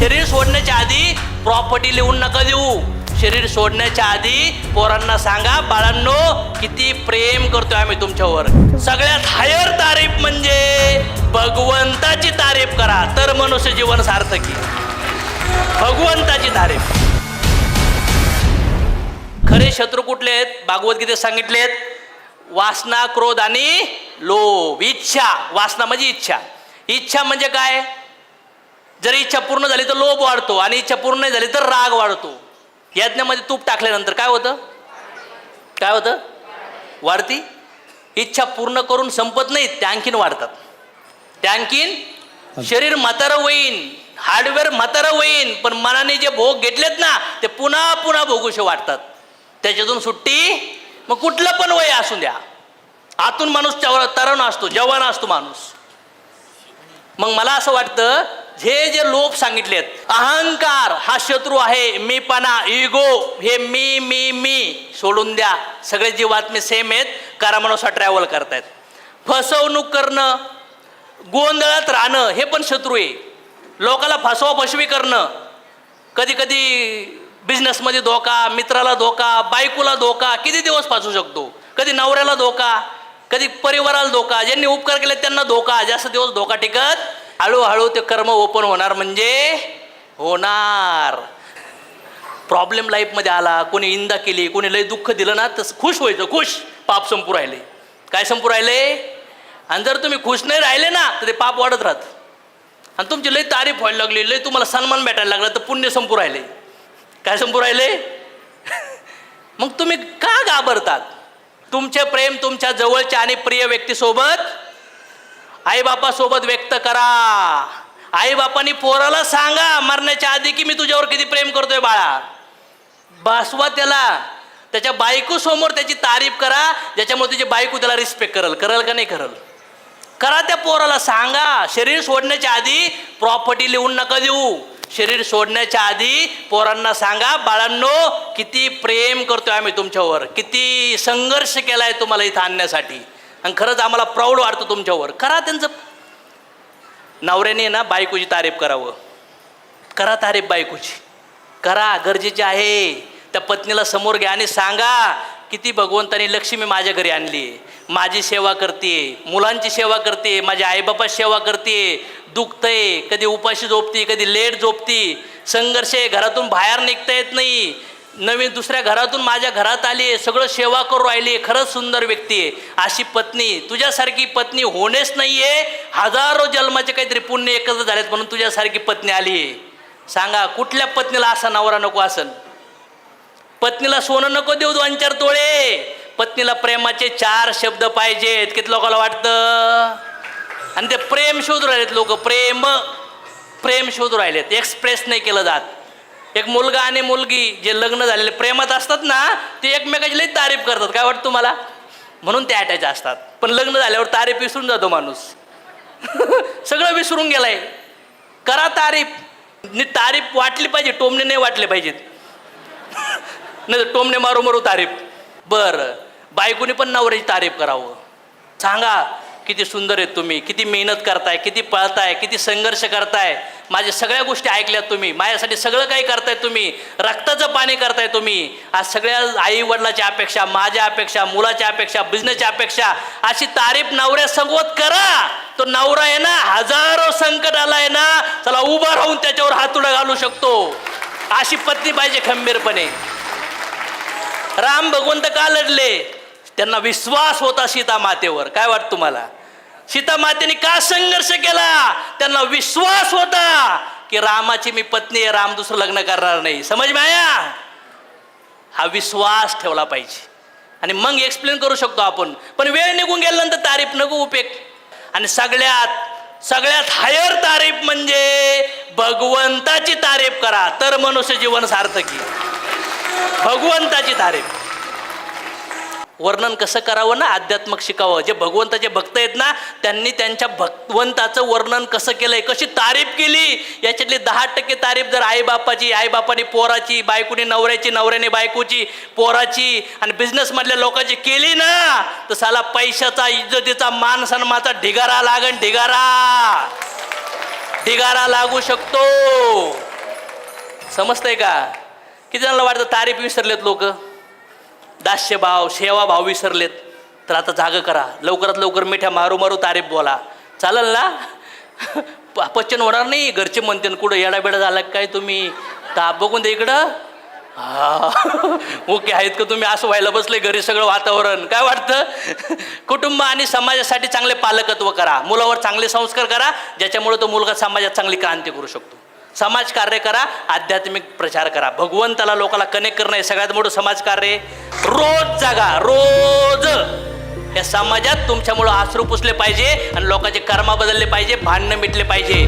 शरीर सोडण्याच्या आधी प्रॉपर्टी लिहून नका देऊ. शरीर सोडण्याच्या आधी पोरांना सांगा बाळांनो किती प्रेम करतोय आम्ही तुमच्यावर. सगळ्यात हायर तारीफ म्हणजे भगवंताची तारीफ करा. तर मनुष्य जीवन सार्थकी भगवंताची तारीफ. खरे शत्रू कुठले आहेत? भागवद्गीतेत सांगितलेत वासना क्रोध आणि लोभ. इच्छा वासना म्हणजे इच्छा. इच्छा म्हणजे काय? जर इच्छा पूर्ण झाली तर लोभ वाढतो आणि इच्छा पूर्ण नाही झाली तर राग वाढतो. यज्ञामध्ये तूप टाकल्यानंतर काय होतं? काय होतं? वाढती. इच्छा पूर्ण करून संपत नाहीत त्या आणखीन वाढतात. त्या आणखीन शरीर म्हातारं होईन हार्डवेअर म्हातारं होईन पण मनाने जे भोग घेतलेत ना ते पुन्हा पुन्हा भोगूशे वाटतात त्याच्यातून सुट्टी मग कुठलं पण वय असू द्या. आतून माणूस तरुण असतो जवान असतो माणूस. मग मला असं वाटतं हे जे लोभ सांगितलेत अहंकार हा शत्रू आहे मीपणा इगो हे मी मी मी. सोडून द्या. सगळे जीवात्मे सेम आहेत करामानुसार ट्रॅव्हल करतायत. फसवणूक करणं गोंधळात राहणं हे पण शत्रू आहे. लोकाला फसवा फसवी करणं. कधी कधी बिझनेसमध्ये धोका मित्राला धोका बायकोला धोका किती दिवस फासू शकतो? कधी नवऱ्याला धोका कधी परिवाराला धोका ज्यांनी उपकार केले त्यांना धोका जास्त दिवस धोका टिकत हळूहळू ते कर्म ओपन होणार म्हणजे होणार. प्रॉब्लेम लाईफमध्ये आला कोणी इंदा केली कोणी लय दुःख दिलं ना तर खुश व्हायचं खुश. पाप संपू राहिले. काय संपू राहिले? आणि जर तुम्ही खुश नाही राहिले ना तर ते पाप वाढत राहत. आणि तुमची लय तारीफ व्हायला लागली लय तुम्हाला सन्मान भेटायला लागला तर पुण्य संपू राहिले. काय संपू राहिले? मग तुम्ही का घाबरतात? तुमचे प्रेम तुमच्या जवळच्या आणि प्रिय व्यक्तीसोबत आईबापासोबत व्यक्त करा. आईबापांनी पोराला सांगा मरण्याच्या आधी की मी तुझ्यावर किती प्रेम करतोय बाळा. बसवा त्याला. त्याच्या बायको समोर त्याची तारीफ करा ज्याच्यामुळे तुझी बायको त्याला रिस्पेक्ट करल. करल का नाही करल? करा त्या पोराला सांगा. शरीर सोडण्याच्या आधी प्रॉपर्टी लिहून नका देऊ. शरीर सोडण्याच्या आधी पोरांना सांगा बाळांनो किती प्रेम करतोय आम्ही तुमच्यावर. किती संघर्ष केलाय तुम्हाला इथं आणण्यासाठी. आणि खरंच आम्हाला प्राऊड वाटतं तुमच्यावर. करा त्यांचं. नवऱ्याने ना बायकोची तारीफ करावं. करा तारीफ बायकोची. करा गरजेची आहे. त्या पत्नीला समोर घ्या आणि सांगा किती भगवंतानी लक्ष्मी माझ्या घरी आणली माझी सेवा करते मुलांची सेवा करते माझ्या आईबापाची सेवा करते दुखतंय. कधी उपाशी झोपती कधी लेट झोपती. संघर्ष आहे. घरातून बाहेर निघता येत नाही. नवीन दुसऱ्या घरातून माझ्या घरात आली आहे सगळं सेवा करू राहिली आहे खरंच सुंदर व्यक्ती आहे. अशी पत्नी तुझ्यासारखी पत्नी होणेच नाही आहे हजारो जन्माचे काहीतरी पुण्य एकत्र झालेत म्हणून तुझ्यासारखी पत्नी आली आहे. सांगा कुठल्या पत्नीला असा नवरा नको असन? पत्नीला सोनं नको देऊ दोन चार तोळे. पत्नीला प्रेमाचे चार शब्द पाहिजेत. किती लोकांना वाटतं? आणि ते प्रेम शोधू राहिलेत लोक. प्रेम प्रेम शोधू राहिलेत. एक्सप्रेस नाही केलं जात. एक मुलगा आणि मुलगी जे लग्न झालेले प्रेमात असतात ना ते एकमेकाची लई तारीफ करतात. काय वाटतं तुम्हाला? म्हणून ते अटॅच असतात. पण लग्न झाल्यावर तारीफ विसरून जातो माणूस. सगळं विसरून गेलाय. करा तारीफ. नी तारीफ वाटली पाहिजे टोमणे नाही वाटले पाहिजेत. नाही टोमणे मारू मारू तारीफ. बरं. बायकोनी पण नवऱ्याची तारीफ करावं. सांगा. किती सुंदर आहेत तुम्ही किती मेहनत करताय किती पळताय किती संघर्ष करताय. माझ्या सगळ्या गोष्टी ऐकल्यात तुम्ही. माझ्यासाठी सगळं काही करताय तुम्ही. रक्ताचं पाणी करताय तुम्ही. आज सगळ्या आई वडिलाच्या अपेक्षा माझ्या अपेक्षा मुलाच्या अपेक्षा बिझनेसच्या अपेक्षा अशी तारीफ नवऱ्या संगवत करा. तो नवरा आहे ना हजारो संकट आलाय ना चला उभा राहून त्याच्यावर हातुडा घालू शकतो. अशी पत्नी पाहिजे खंबीरपणे. राम भगवंत का लढले? त्यांना विश्वास होता सीता मातेवर काय वाटतं तुम्हाला? सीतामातेने का संघर्ष केला? त्यांना विश्वास होता की रामाची मी पत्नी आहे राम दुसरं लग्न करणार नाही. समज माया? हा विश्वास ठेवला पाहिजे. आणि मग एक्सप्लेन करू शकतो आपण. पण वेळ निघून गेल्यानंतर तारीफ नको उपेग. आणि सगळ्यात सगळ्यात हायर तारीफ म्हणजे भगवंताची तारीफ करा. तर मनुष्य जीवन सार्थकी भगवंताची तारीफ. वर्णन कसं करावं ना? आध्यात्मक शिकावं. जे भगवंताचे भक्त आहेत ना त्यांनी त्यांच्या भगवंताचं वर्णन कसं केलंय? कशी तारीफ केली? याच्यातली दहा टक्के तारीफ जर आईबापाची आईबापाने पोराची बायकोनी नवऱ्याची नवऱ्याने बायकोची पोराची आणि बिझनेसमधल्या लोकांची केली ना तर साला पैशाचा इज्जतीचा मान सन्मानाचा ढिगारा लागन ढिगारा. ढिगारा लागू शकतो. समजतंय का? किती जणांना वाटतं तारीफ विसरलेत लोक? दास्यभाव सेवाभाव विसरलेत. तर आता जागं करा. लवकरात लवकर मिठ्या मारू मारू तारीफ बोला. चालेल ना? प- पचन होणार नाही. घरचे म्हणते कुठं येडाबेडा झाला काय तुम्ही? ताप बघून दे इकडं. हा. ओके आहेत का तुम्ही? असं व्हायला बसले घरी सगळं वातावरण. काय वाटतं? कुटुंब आणि समाजासाठी चांगले पालकत्व करा. मुलावर चांगले संस्कार करा ज्याच्यामुळे तो मुलगा समाजात चांगली क्रांती करू शकतो. समाज कार्य करा आध्यात्मिक प्रचार करा. भगवंताला लोकांना कनेक्ट करणं हे सगळ्यात मोठं समाज कार्य रोज जागा रोज. या समाजात तुमच्यामुळं आसरू पुसले पाहिजे आणि लोकांचे कर्म बदलले पाहिजे भांडणं मिटले पाहिजे.